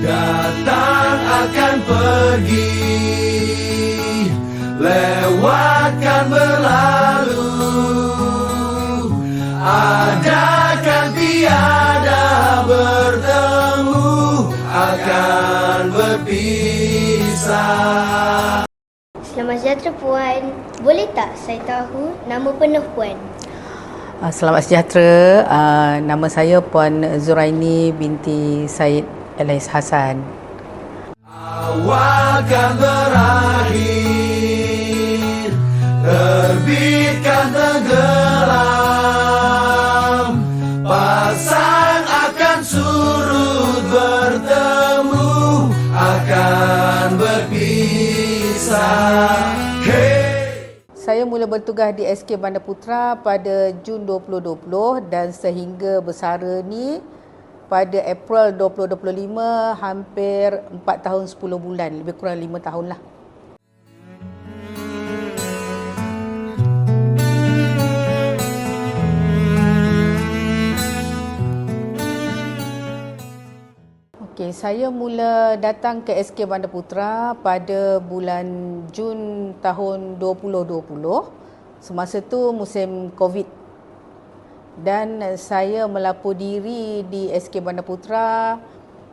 Datang akan pergi Lewatkan berlalu Adakan tiada bertemu Akan berpisah Selamat sejahtera Puan. Boleh tak saya tahu nama penuh Puan? Uh, Selamat sejahtera. Uh, nama saya Puan Zuraini binti Said Elais Hassan. Awal kan berakhir Terbitkan tenggelam. Pasang akan surut bertemu Akan berpisah. Hey! Saya mula bertugas di SK Bandar Putra pada Jun 2020 dan sehingga bersara ni pada April 2025 hampir 4 tahun 10 bulan lebih kurang 5 tahun lah. Okey, saya mula datang ke SK Bandar Putra pada bulan Jun tahun 2020. Semasa tu musim COVID. Dan saya melapor diri di SK Bandar Putra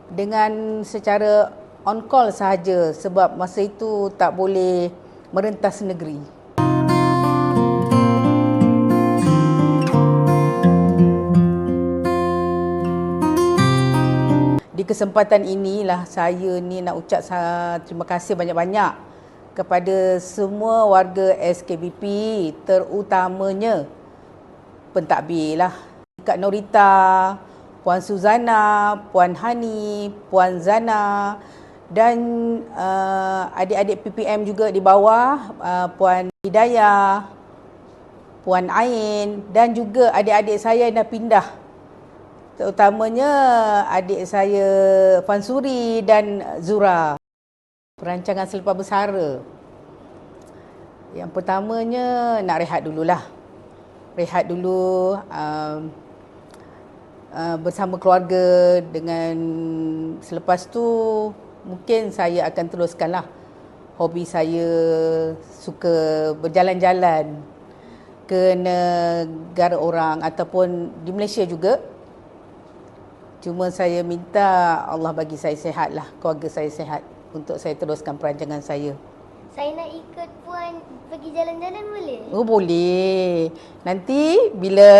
dengan secara on call sahaja sebab masa itu tak boleh merentas negeri. Di kesempatan inilah saya ni nak ucap terima kasih banyak-banyak kepada semua warga SKBP terutamanya pentadbir lah. Kak Norita, Puan Suzana, Puan Hani, Puan Zana dan uh, adik-adik PPM juga di bawah uh, Puan Hidayah, Puan Ain dan juga adik-adik saya yang dah pindah terutamanya adik saya Fansuri dan Zura. Perancangan selepas bersara. Yang pertamanya nak rehat dululah. Rehat dulu um, uh, bersama keluarga dengan selepas tu mungkin saya akan teruskanlah hobi saya suka berjalan-jalan ke negara orang ataupun di Malaysia juga Cuma saya minta Allah bagi saya sehat lah, keluarga saya sehat untuk saya teruskan perancangan saya. Saya nak ikut Puan pergi jalan-jalan boleh? Oh boleh. Nanti bila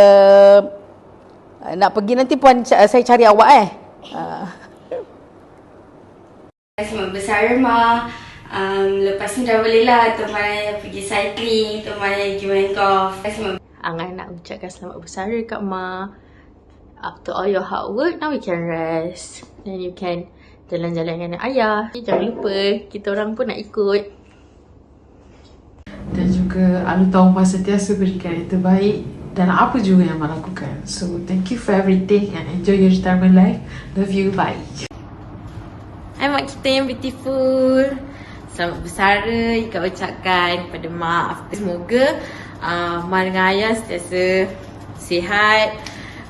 uh, nak pergi nanti puan ca- saya cari awak eh. Uh, Selamat bersara Ma. Um, lepas ni dah boleh lah Tuan pergi cycling, Tuan pergi main golf. Selamat Angan nak ucapkan selamat bersara kat Ma. After all your hard work, now we can rest. Then you can jalan-jalan dengan ayah. Jangan lupa, kita orang pun nak ikut. Juga Anu Taumah sentiasa berikan yang terbaik dan apa juga yang Mak lakukan. So, thank you for everything and enjoy your retirement life. Love you. Bye. Hai mak kita yang beautiful. Selamat bersara Ika ucapkan kepada mak. Semoga uh, mak dengan ayah sentiasa sihat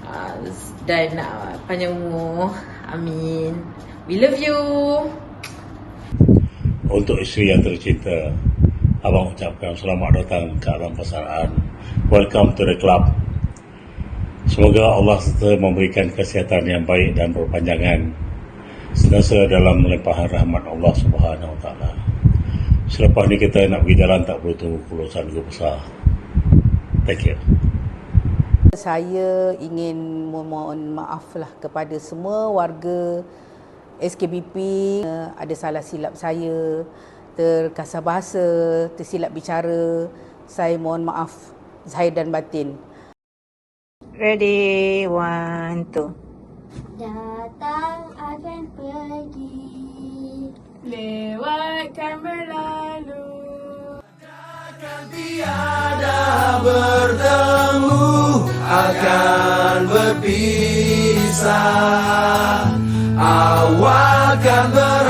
uh, dan uh, panjang umur. Amin. We love you. Untuk isteri yang tercinta, Abang ucapkan selamat datang ke alam persaraan. Welcome to the club. Semoga Allah serta memberikan kesihatan yang baik dan berpanjangan senasa dalam melimpahan rahmat Allah Subhanahu Taala. Selepas ni kita nak pergi jalan tak perlu tunggu kelulusan guru besar. Thank you. saya ingin memohon maaf lah kepada semua warga SKBP ada salah silap saya terkasar bahasa tersilap bicara. Saya mohon maaf zahir dan batin. Ready, one, two. Datang akan pergi. Lewatkan berlalu. Akan tiada bertemu Akan berpisah. Awal kan ber